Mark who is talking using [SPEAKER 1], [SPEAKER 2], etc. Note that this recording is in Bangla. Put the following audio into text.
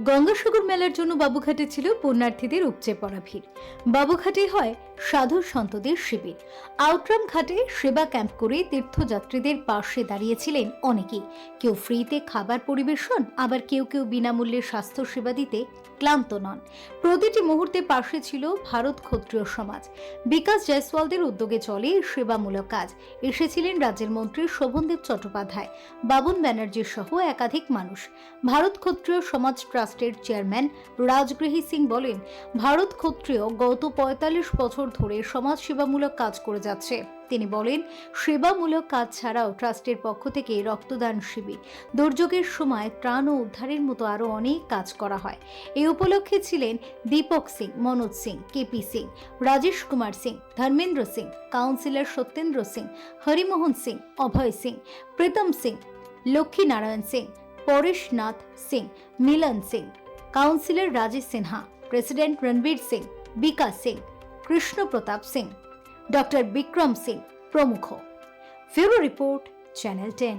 [SPEAKER 1] গঙ্গাসাগর মেলার জন্য বাবুঘাটে ছিল পুণ্যার্থীদের উপচে পড়া ভিড়। বাবুঘাটে হয় সাধু সন্তদের শিবির। আউটরাম ঘাটে সেবা ক্যাম্প করে তীর্থযাত্রীদের পাশে দাঁড়িয়েছিলেন অনেকেই। কেউ ফ্রিতে খাবার পরিবেশন, আবার কেউ কেউ বিনামূল্যে স্বাস্থ্য সেবা দিতে ক্লান্ত নন। প্রতিটি মুহূর্তে পাশে ছিল ভারত ক্ষত্রিয় সমাজ। বিকাশ জয়সওয়ালদের উদ্যোগে চলে সেবামূলক কাজ। এসেছিলেন রাজ্যের মন্ত্রী শোভনদেব চট্টোপাধ্যায়। বাবন ব্যানার্জি সহ একাধিক মানুষ। ভারত ক্ষত্রিয় সমাজ ট্রাস্টের চেয়ারম্যান রাজগৃহী সিং বলেন, ভারত ক্ষত্রিয় গত পঁয়তাল্লিশ বছর ধরে সমাজ সেবামূলক কাজ করে যাচ্ছে। তিনি বলেন, সেবামূলক কাজ ছাড়াও ট্রাস্টের পক্ষ থেকে রক্তদান শিবির, দুর্যোগের সময় ত্রাণ ও উদ্ধারের মতো আরও অনেক কাজ করা হয়। এই উপলক্ষে ছিলেন Deepak Singh, Manoj Singh, KP Singh, Rajesh Kumar Singh, Dharmendra Singh, councillor Satyendra Singh, Harimohan Singh, Abhay Singh, Pritam Singh, Laxminarayan Singh Pareshnath Singh Milan Singh councillor Rajesh Sinha president Ranbir Singh Bikash Singh Krishna Pratap Singh doctor Bikram Singh প্রমুখ ফিউরো রিপোর্ট চ্যানেল টেন